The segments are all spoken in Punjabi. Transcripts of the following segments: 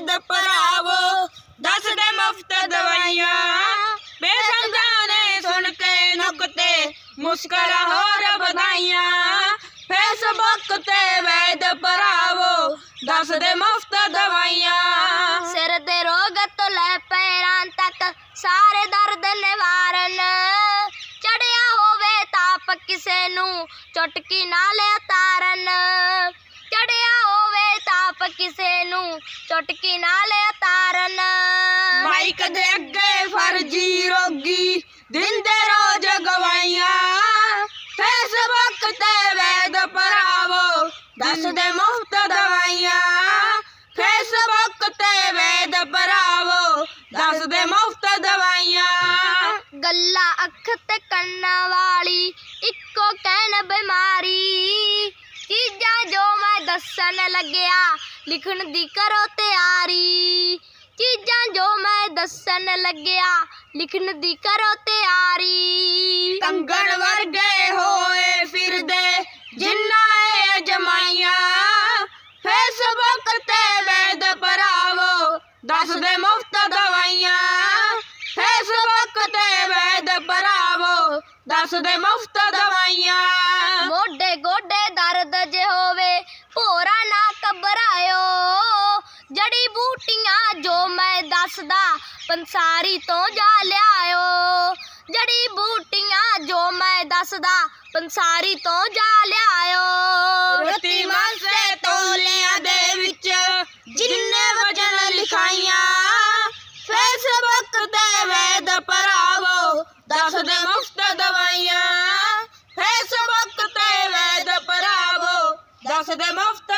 ਵੈਦ ਭਰਾਵੋ ਦੱਸਦੇ ਮੁਫਤ ਦਵਾਈਆਂ। ਬੇਸੰਦਾਂ ਨੇ ਸੁਣ ਕੇ ਨੁਕਤੇ ਮੁਸਕਰਾ ਹੋਰ ਵਧਾਈਆਂ। ਫੇਸਬੁੱਕ ਤੇ ਵੈਦ ਭਰਾਵੋ ਦੱਸਦੇ ਮੁਫਤ ਦਵਾਈਆਂ। ਸਿਰ ਦੇ ਰੋਗ ਤੋਂ ਲੈ ਪੈਰਾਂ ਤੱਕ ਸਾਰੇ ਦਰਦ ਨਿਵਾਰਨ। ਚੜਿਆ ਹੋਵੇ ਤਾਪ ਕਿਸੇ ਨੂੰ, ਚੁਟਕੀ ਨਾਲ ਉਤਾਰਨ ਚੜਿਆ ਕਿਸੇ ਨੂੰ ਚੁਟਕੀ ਨਾਲ ਉਤਾਰਨ ਮਾਈਕ ਦੇ ਅੱਗੇ ਫਰਜੀ ਰੋਗੀ ਦਿੰਦੇ ਰੋਜ਼ ਗਵਾਈਆਂ ਫੇਸਬੁੱਕ ਤੇ ਵੈਦ ਭਰਾਵੋ ਦੱਸਦੇ ਮੁਫਤ ਦਵਾਈਆਂ। ਫੇਸਬੁੱਕ ਤੇ ਵੈਦ ਭਰਾਵੋ ਦੱਸਦੇ ਮੁਫਤ ਦਵਾਈਆਂ। ਗੱਲਾਂ ਅੱਖ ਤੇ ਕੰਨਾਂ ਵਾਲੀ ਇੱਕੋ ਕਹਿਣ ਬਿਮਾਰੀ। ਚੀਜ਼ਾਂ ਜੋ ਮੈਂ ਦੱਸਣ ਲੱਗਿਆ ਲਿਖਣ ਦੀ ਕਰੋ ਤਿਆਰੀ। ਚੀਜ਼ਾਂ ਜੋ ਮੈਂ ਦੱਸਣ ਲੱਗਿਆ, ਲਿਖਣ ਦੀ ਕਰੋ ਤਿਆਰੀ। ਕੰਗਣ ਵਰਗੇ ਹੋਏ ਫਿਰਦੇ ਜਿੰਨਾ ਇਹ ਜਮਾਈਆਂ ਫੇਸਬੁੱਕ ਤੇ ਵੈਦ ਭਰਾਵੋ, ਦੱਸਦੇ ਮੁਫਤ ਦਵਾਈਆਂ। ਫੇਸਬੁੱਕ ਤੇ ਵੈਦ ਭਰਾਵੋ, ਦੱਸਦੇ ਮੁਫਤ ਦਵਾਈਆਂ। ਜੋ ਮੈਂ ਦੱਸਦਾ, ਪੰਸਾਰੀ ਤੋਂ ਜਾ ਲਿਆਇਓ। ਜੜੀ ਬੂਟੀਆਂ ਜੋ ਮੈਂ ਦੱਸਦਾ, ਪੰਸਾਰੀ ਤੋਂ ਜਾ ਲਿਆਇਓ। ਰਤੀ ਮਾਸੇ ਤੋਲਿਆਂ ਦੇ ਵਿੱਚ ਜਿੰਨੇ ਵਜਨ ਲਿਖਾਈਆਂ ਫੇਸਬੁੱਕ ਤੇ ਵੈਦ ਭਰਾਵੋ ਦੱਸਦੇ ਮੁਫਤ ਦਵਾਈਆਂ ਫੇਸਬੁੱਕ ਤੇ ਵੈਦ ਭਰਾਵੋ ਦੱਸਦੇ ਮੁਫਤ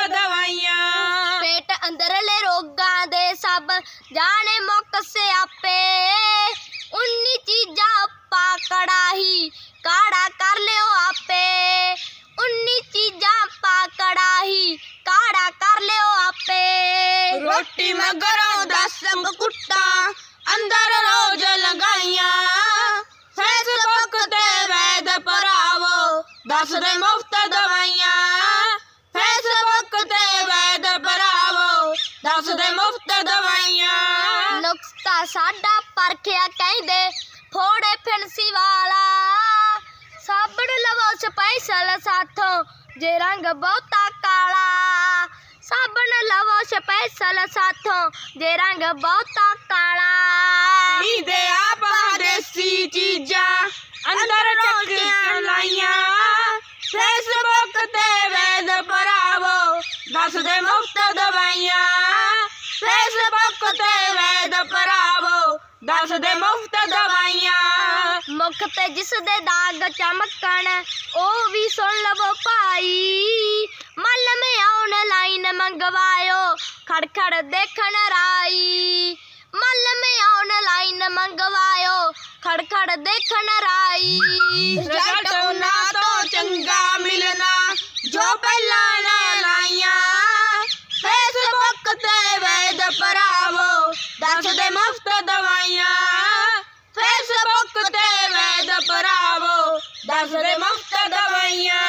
ਦੇ ਜਾਣੇ ਮੁੱਕ ਸਿਆਪੇ ਉਨੀ ਚੀਜ਼ਾਂ ਪਾ ਕੜਾਹੀ, ਕਾੜਾ ਕਰ ਲਿਓ ਆਪੇ। ਉਨੀ ਚੀਜ਼ਾਂ ਪਾ ਕੜਾਹੀ, ਕਾੜਾ ਕਰ ਲਿਓ ਆਪੇ। ਰੋਟੀ ਮਗਰੋਂ ਦਸ ਕੁੱਟਾਂ, ਅੰਦਰ ਰੋਜ਼ ਲਗਾਈਆਂ। ਫੇਸਬੁੱਕ ਤੇ ਵੈਦ ਭਰਾਵੋ ਦੱਸਦੇ ਮੁਫਤ ਦਵਾਈਆਂ। ਪਰਖਿਆ ਫੋੜੇ ਫਿਣਸੀ ਵਾਲਾ। ਸਾਬਣ ਲਵੋ ਸਪੈਸ਼ਲ ਸਾਥੋਂ, ਜੇ ਰੰਗ ਬਹੁਤਾ ਕਾਲਾ। ਸਾਬਣ ਲਵੋ ਸਪੈਸ਼ਲ ਸਾਥੋਂ, ਜੇ ਰੰਗ ਬਹੁਤਾ ਕਾਲਾ। ਨੀਦੇ ਆਪਾ ਦੇਸੀ ਚੀਜ਼ਾਂ, ਅੰਦਰ ਚੱਕੀਆਂ ਲਾਈਆਂ। ਫੇਸਬੁੱਕ ਤੇ ਵੈਦ ਭਰਾਵੋ, ਦੱਸਦੇ ਮੁਫਤ ਦਵਾਈਆਂ। ਭਰਾਵੋ ਦੱਸਦੇ ਮੁਫਤ ਦਵਾਈਆਂ। ਮੁਖ ਤੇ ਜਿਸ ਦੇ ਦਾਗ ਚਮਕਣ ਉਹ ਵੀ ਸੁਣ ਲਵੋ ਭਾਈ। ਮੱਲ ਮੇ ਆਨਲਾਈਨ ਮੰਗਵਾਇਓ ਖੜਖੜ ਦੇਖਣ ਰਾਈ। ਮੱਲ ਮੇ ਆਨਲਾਈਨ ਮੰਗਵਾਇਓ ਖੜਖੜ ਦੇਖਣ ਰਾਈ। ਰਿਜ਼ਲਟ ਉਹਨਾਂ ਦੱਸਦੇ ਮੁਫਤ ਦਵਾਈਆਂ। ਫੇਸਬੁੱਕ ਤੇ ਵੈਦ ਭਰਾਵੋ ਦੱਸਦੇ ਮੁਫਤ ਦਵਾਈਆਂ।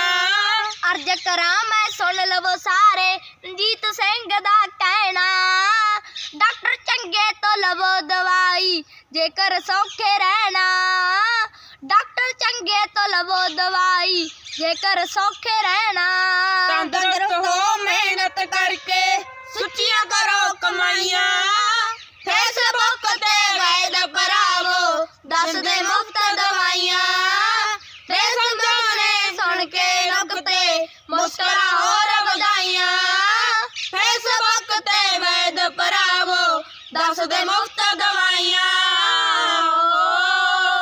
ਅਰਜ ਕਰਾਂ ਮੈਂ ਸੁਣ ਲਵੋ ਸਾਰੇ ਰਣਜੀਤ ਸਿੰਘ ਦਾ ਕਹਿਣਾ। ਡਾਕਟਰ ਚੰਗੇ ਤੋਂ ਲਵੋ ਦਵਾਈ ਜੇਕਰ ਸੌਖੇ ਰਹਿਣਾ। ਡਾਕਟਰ ਚੰਗੇ ਤੋਂ ਲਵੋ ਦਵਾਈ ਜੇਕਰ ਸੌਖੇ ਰਹਿਣਾ। ਤੰਦਰੁਸਤ ਹੋ ਮਿਹਨਤ ਕਰਕੇ ਸੁੱਚੀਆਂ ਕਰੋ ਕਮਾਈਆਂ। ਫੇਸਬੁੱਕ ਤੇ ਦੱਸਦੇ ਮੁਫਤ ਦਵਾਈਆਂ।